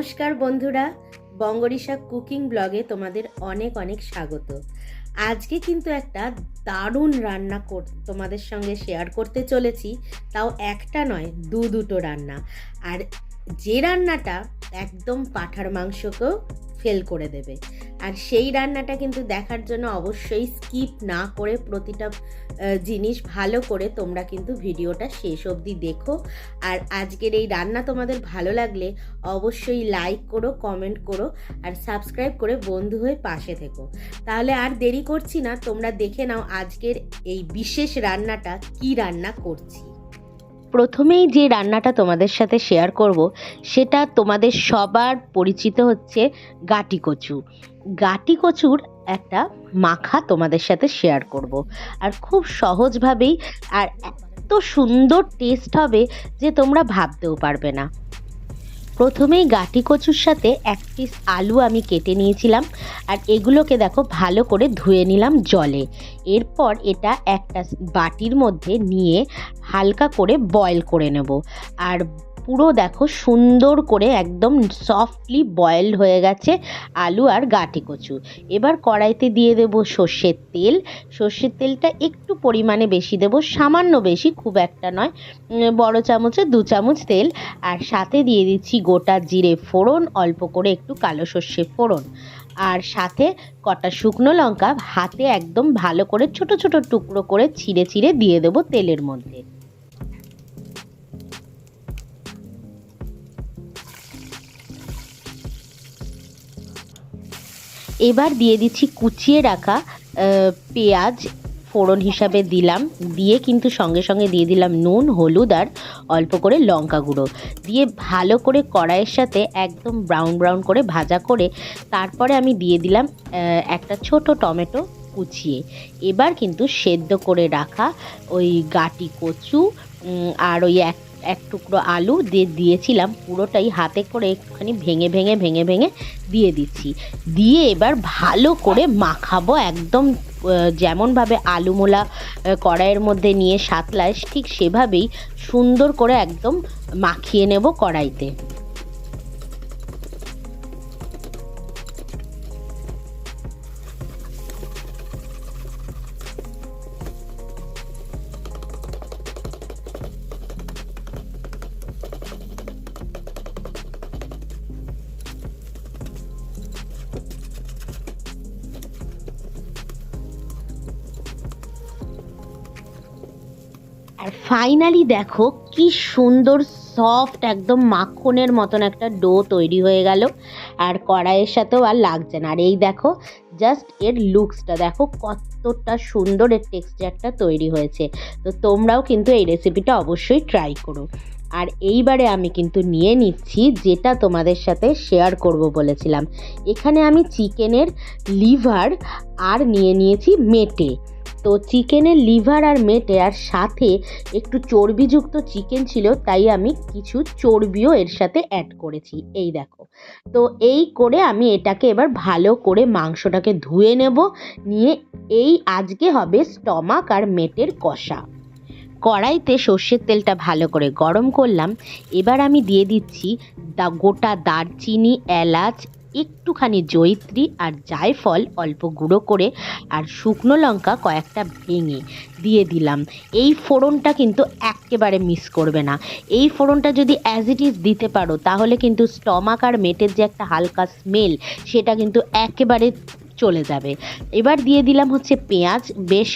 নমস্কার বন্ধুরা, বঙ্গরিশা কুকিং ব্লগে তোমাদের অনেক অনেক স্বাগত। আজকে কিন্তু একটা দারুণ রান্না তোমাদের সঙ্গে শেয়ার করতে চলেছি, তাও একটা নয়, দু দুটো রান্না। আর যে রান্নাটা একদম পাঠার মাংসকেও ফেল করে দেবে। আর সেই রান্নাটা কিন্তু দেখার জন্য অবশ্যই স্কিপ না করে প্রতিটা জিনিস ভালো করে তোমরা কিন্তু ভিডিওটা শেষ অবধি দেখো। আর আজকের এই রান্না তোমাদের ভালো লাগলে অবশ্যই লাইক করো কমেন্ট করো আর সাবস্ক্রাইব করে বন্ধু হয়ে পাশে থেকো। তাহলে আর দেরি করছি না, তোমরা দেখে নাও আজকের এই বিশেষ রান্নাটা, কি রান্না করছি। প্রথমেই যে রান্নাটা তোমাদের সাথে শেয়ার করব, সেটা তোমাদের সবার পরিচিত হচ্ছে গাটি কচু। গাটি কচুর একটা মাখা তোমাদের সাথে শেয়ার করব। আর খুব সহজভাবেই আর এত সুন্দর টেস্ট হবে যে তোমরা ভাবতেও পারবে না। প্রথমেই গাটি কচুর সাথে এক পিস আলু আমি কেটে নিয়েছিলাম। আর এগুলোকে দেখো ভালো করে ধুয়ে নিলাম জলে। এরপর এটা একটা বাটির মধ্যে নিয়ে হালকা করে বয়েল করে নেব। আর পুরো দেখো সুন্দর করে একদম সফটলি বয়েলড হয়ে গেছে আলু আর গাটি কচু। এবার কড়াইতে দিয়ে দেব সর্ষের তেল। সর্ষের তেলটা একটু পরিমাণে বেশি দেব, সামান্য বেশি খুব একটা নয় বড় চামচে দু চামচ তেল। আর সাথে দিয়ে দিচ্ছি গোটা জিরে ফোড়ন, অল্প করে একটু কালো সর্ষে ফোড়ন। আর সাথে কটা শুকনো লঙ্কা হাতে একদম ভালো করে ছোট ছোট টুকরো করে ছিঁড়ে ছিঁড়ে দিয়ে দেবো তেলের মধ্যে। এবার দিয়ে দিচ্ছি কুচিয়ে রাখা পেঁয়াজ ফোড়ন হিসাবে দিলাম। দিয়ে কিন্তু সঙ্গে সঙ্গে দিয়ে দিলাম নুন, হলুদ আর অল্প করে লঙ্কা গুঁড়ো। দিয়ে ভালো করে কড়াইয়ের সাথে একদম ব্রাউন ব্রাউন করে ভাজা করে তারপরে আমি দিয়ে দিলাম একটা ছোট টমেটো কুচিয়ে। এবার কিন্তু সেদ্ধ করে রাখা ওই গাটি কচু আর ওই এক এক টুকরো আলু দিয়ে দিয়েছিলাম, পুরোটাই হাতে করে একটুখানি ভেঙে ভেঙে ভেঙে ভেঙে দিয়ে দিচ্ছি। দিয়ে এবার ভালো করে মাখাবো একদম যেমনভাবে আলু মোলা কড়াইয়ের মধ্যে নিয়ে সাতলায়, ঠিক সেভাবেই সুন্দর করে একদম মাখিয়ে নেব কড়াইতে। ফাইনালি দেখো কি সুন্দর সফট একদম মাখনের মতন একটা ডো তৈরি হয়ে গেল। আর কড়াইয়ের সাথেও আর লাগছে না। আর এই দেখো জাস্ট এর লুকসটা দেখো কতটা সুন্দর এর টেক্সচারটা তৈরি হয়েছে। তো তোমরাও কিন্তু এই রেসিপিটা অবশ্যই ট্রাই করো। আর এইবারে আমি কিন্তু নিয়ে নিচ্ছি যেটা তোমাদের সাথে শেয়ার করব বলেছিলাম। এখানে আমি চিকেনের লিভার আর নিয়ে নিয়েছি মেটে। তো চিকেনের লিভার আর মেটে আর সাথে একটু চর্বিযুক্ত চিকেন ছিল, তাই আমি কিছু চর্বিও এর সাথে অ্যাড করেছি। এই দেখো। তো এই করে আমি এটাকে এবার ভালো করে মাংসটাকে ধুয়ে নেব। নিয়ে এই আজকে হবে স্টমাক আর মেটের কষা। কড়াইতে সর্ষের তেলটা ভালো করে গরম করলাম। এবার আমি দিয়ে দিচ্ছি দা গোটা দারচিনি, এলাচ একটুখানি জয়িত্রী আর জায়ফল অল্প গুঁড়ো করে আর শুকনো লঙ্কা কয়েকটা ভেঙে দিয়ে দিলাম। এই ফোড়নটা কিন্তু একেবারে মিস করবে না। এই ফোড়নটা যদি অ্যাজ ইট ইজ দিতে পারো, তাহলে কিন্তু স্টমাক আর মেটের যে একটা হালকা স্মেল সেটা কিন্তু একেবারে চলে যাবে। এবার দিয়ে দিলাম হচ্ছে পেঁয়াজ। বেশ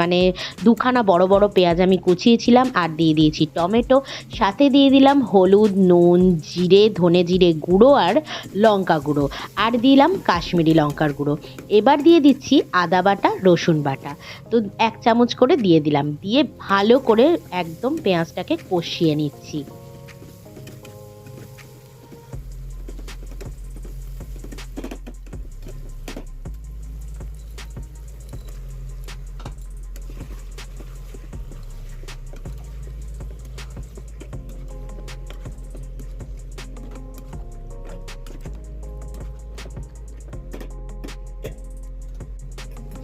মানে দুখানা বড় বড় পেঁয়াজ আমি কুচিয়েছিলাম আর দিয়ে দিয়েছি টমেটো। সাথে দিয়ে দিলাম হলুদ, নুন, জিরে, ধনে জিরে গুঁড়ো আর লঙ্কা গুঁড়ো। আর দিলাম কাশ্মীরি লঙ্কার গুঁড়ো। এবার দিয়ে দিচ্ছি আদা বাটা, রসুন বাটা। তো এক চামচ করে দিয়ে দিলাম। দিয়ে ভালো করে একদম পেঁয়াজটাকে কষিয়ে নিচ্ছি।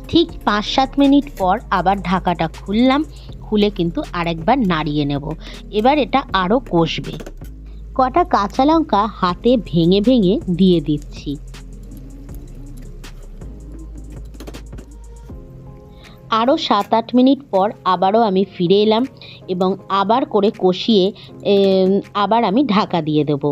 ঠিক পাঁচ সাত মিনিট পর আবার ঢাকাটা খুললাম, খুলে কিন্তু আরেকবার নাড়িয়ে নেব। এবার এটা আরও কষবে। কটা কাঁচা লঙ্কা হাতে ভেঙে ভেঙে দিয়ে দিচ্ছি। আরও সাত আট মিনিট পর আবারও আমি ফিরে এলাম এবং আবার করে কষিয়ে আবার আমি ঢাকা দিয়ে দেবো।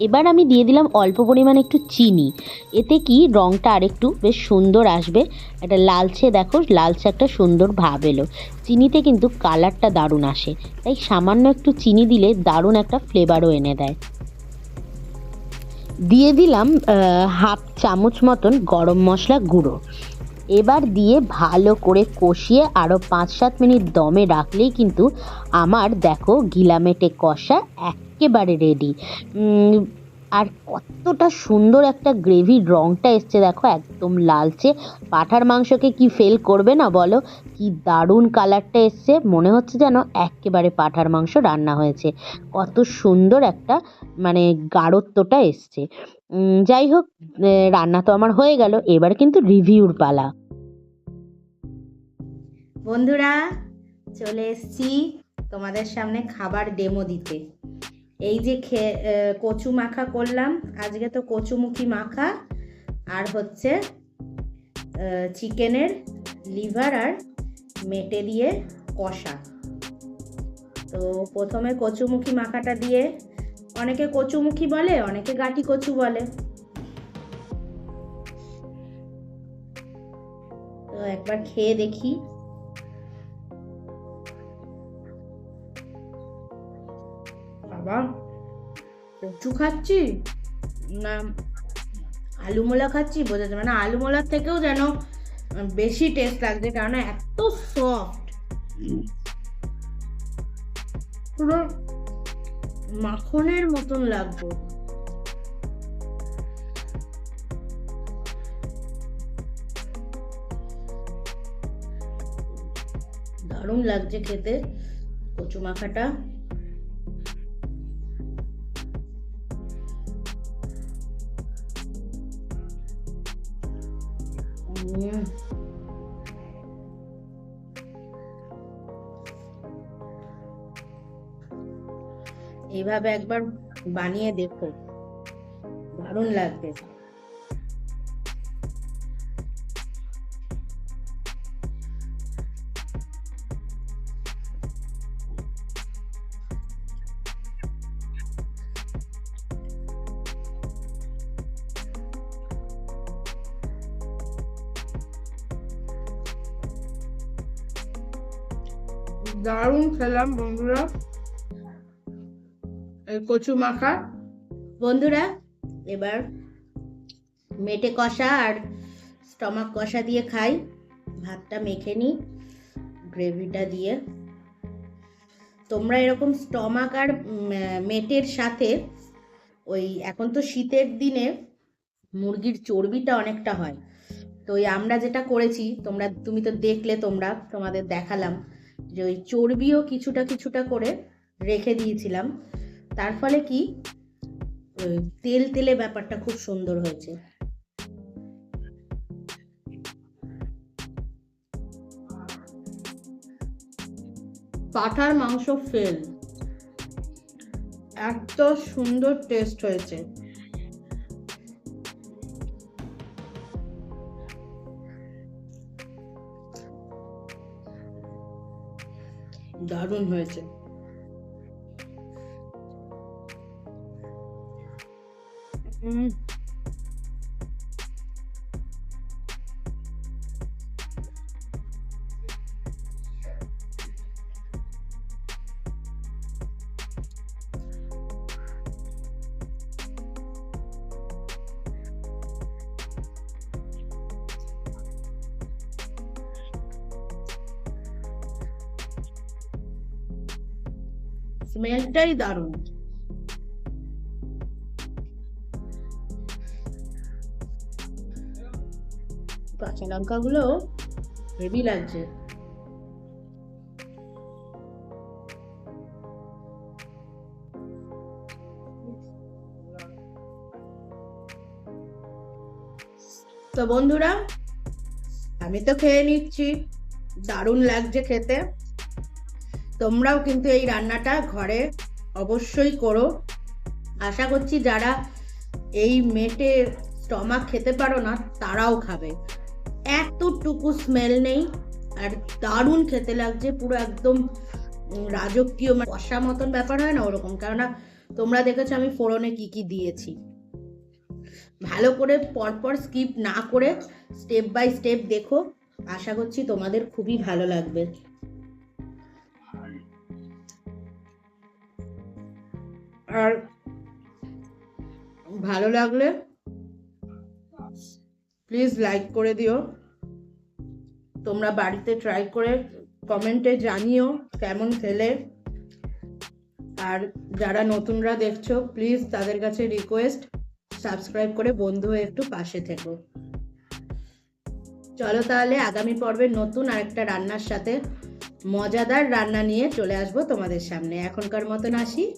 এবার আমি দিয়ে দিলাম অল্প পরিমাণে একটু চিনি। এতে কি? রঙটা আরেকটু বেশ সুন্দর আসবে। একটা লালচে দেখো, লালচে একটা সুন্দর ভাব এলো। চিনিতে কিন্তু কালারটা দারুণ আসে। তাই সামান্য একটু চিনি দিলে দারুণ একটা ফ্লেভারও এনে দেয়। দিয়ে দিলাম হাফ চামচ মতন গরম মশলা গুঁড়ো। এবার দিয়ে ভালো করে কষিয়ে আরও পাঁচ সাত মিনিট দমে রাখলেই কিন্তু আমার, দেখো, গিলামেটে কষা একেবারে রেডি আর কতটা সুন্দর একটা গ্রেভির রঙটা এসছে দেখো, একদম লালচে। পাঠার মাংসকে কি ফেল করবে না বলো? কি দারুণ কালারটা এসছে। মনে হচ্ছে যেন একেবারে পাঠার মাংস রান্না হয়েছে। কত সুন্দর একটা মানে গাঢ়ত্বটা এসছে। যাই হোক রান্না তো আমার হয়ে গেল। এবার কিন্তু রিভিউর পালা। বন্ধুরা, চলে এসছি তোমাদের সামনে খাবার ডেমো দিতে। এই যে খে কচু মাখা করলাম। আজকে তো কচুমুখী মাখা, আর হচ্ছে চিকেনের লিভার আর মেটে দিয়ে কষা। তো প্রথমে কচুমুখী মাখাটা দিয়ে, অনেকে কচুমুখী বলে, অনেকে গাটি কচু বলে। তো একবার খেয়ে দেখি। বাবা? কচু খাচ্ছি? না, আলু মোলা খাচ্ছি, বোঝা যাবে না। আলু মোলার থেকেও যেন বেশি টেস্ট লাগছে কারণ এত সফট পুরো মাখনের মতন লাগবে। দারুণ লাগছে খেতে, কচু মাখাটা। এইভাবে একবার বানিয়ে দেখো দারুণ লাগবে। দারুণ খেলাম বন্ধুরা। এই কচু মাখা। বন্ধুরা, এবার মেটে কষা আর স্টমাক কষা দিয়ে খাই। ভাতটা মেখে নিই গ্রেভিটা দিয়ে। তোমরা এরকম স্টমাক আর মেটের সাথে ওই এখন তো শীতের দিনে মুরগির চর্বিটা অনেকটা হয়। তো ওই আমরা যেটা করেছি, তোমরা, তুমি তো দেখলে তোমরা, তোমাদের দেখালাম যে ওই চর্বিও কিছুটা কিছুটা করে রেখে দিয়েছিলাম। তার ফলে কি? তেল তেলে ব্যাপারটা খুব সুন্দর হয়েছে। পাঠার মাংস ফেল। এত সুন্দর টেস্ট হয়েছে। দারুণ হয়েছে। উম, স্মেলটাই দারুণ কাঁচা লঙ্কাগুলো হেভি লাগছে। তো বন্ধুরা, আমি তো খেয়ে নিচ্ছি। দারুণ লাগছে খেতে। তোমরাও কিন্তু এই রান্নাটা ঘরে অবশ্যই করো। আশা করছি যারা এই মেটে স্টমাক খেতে পারো না, তারাও খাবে। এতটুকু স্মেল নেই আর দারুণ খেতে লাগছে, পুরো একদম রাজকীয় মানে কষা মতন ব্যাপার হয় না ওরকম। কেননা তোমরা দেখেছ আমি ফোড়নে কি কি দিয়েছি। ভালো করে পরপর স্কিপ না করে স্টেপ বাই স্টেপ দেখো। আশা করছি তোমাদের খুবই ভালো লাগবে। আর ভালো লাগলে প্লিজ লাইক করে দিও। তোমরা বাড়িতে ট্রাই করে কমেন্টে জানিও কেমন খেলে। আর যারা নতুনরা দেখছ প্লিজ তাদের কাছে রিকোয়েস্ট সাবস্ক্রাইব করে বন্ধু হয়ে একটু পাশে থেকো। চলো তাহলে আগামী পর্বে নতুন আরেকটা রান্নার সাথে মজাদার রান্না নিয়ে চলে আসব তোমাদের সামনে। এখনকার মতন আসি।